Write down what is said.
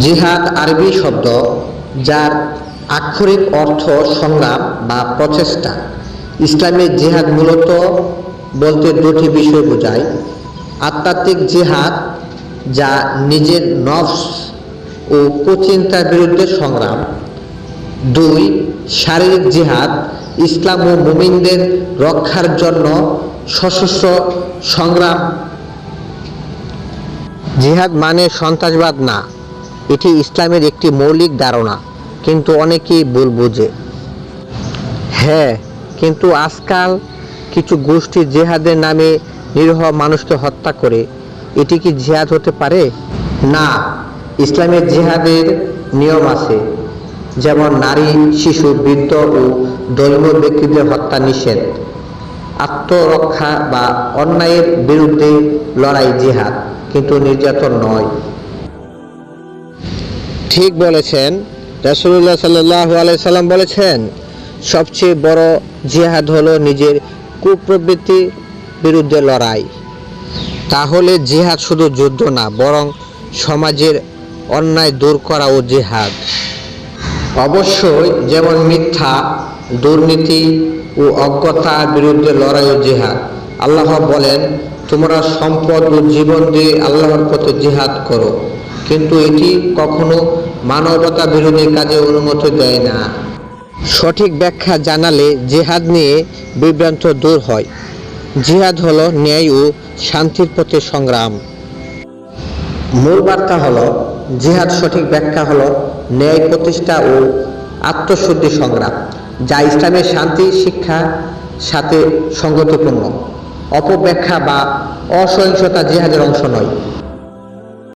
জিহাদ আরবি শব্দ যার আক্ষরিক অর্থ সংগ্রাম বা প্রচেষ্টা। ইসলামের জিহাদ মূলত বলতে দুটি বিষয় বোঝায়। আধ্যাত্মিক জিহাদ, যা নিজের নফস ও কুচিন্তার বিরুদ্ধে সংগ্রাম। দুই, শারীরিক জিহাদ, ইসলাম ও মুমিনদের রক্ষার জন্য সশস্ত্র সংগ্রাম। জিহাদ মানে সন্ত্রাসবাদ না। এটি ইসলামের একটি মৌলিক ধারণা, কিন্তু অনেকেই ভুল বুঝে। হ্যাঁ কিন্তু আজকাল কিছু গোষ্ঠী জেহাদের নামে নিরীহ মানুষকে হত্যা করে। এটি কি জিহাদ হতে পারে? না, ইসলামের জিহাদের নিয়ম আছে, যেমন নারী, শিশু, বৃদ্ধ ও ধর্মীয় ব্যক্তিদের হত্যা নিষেধ, আত্মরক্ষা বা অন্যায়ের বিরুদ্ধে লড়াই জেহাদ, কিন্তু নির্যাতন নয়। ঠিক বলেছেন রাসুল্লাহ সাল্লাহ আলাইসাল্লাম বলেছেন, সবচেয়ে বড় জিহাদ হলো নিজের কুপ্রবৃত্তির বিরুদ্ধে লড়াই। তাহলে জিহাদ শুধু যুদ্ধ না, বরং সমাজের অন্যায় দূর করা ও জিহাদ। অবশ্যই যেমন মিথ্যা, দুর্নীতি ও অজ্ঞতার বিরুদ্ধে লড়াই ও জিহাদ। আল্লাহ বলেন, তোমরা সম্পদ ও জীবন দিয়ে আল্লাহর পথে জিহাদ করো। কিন্তু এটি কখনো মানবতা বিরোধী কাজে অনুমতি দেয় না। সঠিক ব্যাখ্যা জানালে জিহাদ নিয়ে বিভ্রান্ত দূর হয়। জিহাদ হলো ন্যায় ও শান্তির পথে সংগ্রাম। মূল বার্তা হলো, জিহাদ সঠিক ব্যাখ্যা হলো ন্যায় প্রতিষ্ঠা ও আত্মশুদ্ধি সংগ্রাম, যা ইসলামের শান্তি, শিক্ষা সাথে সঙ্গতিপূর্ণ অপব্যাখ্যা বা অসহিংসতা জিহাদের অংশ নয়।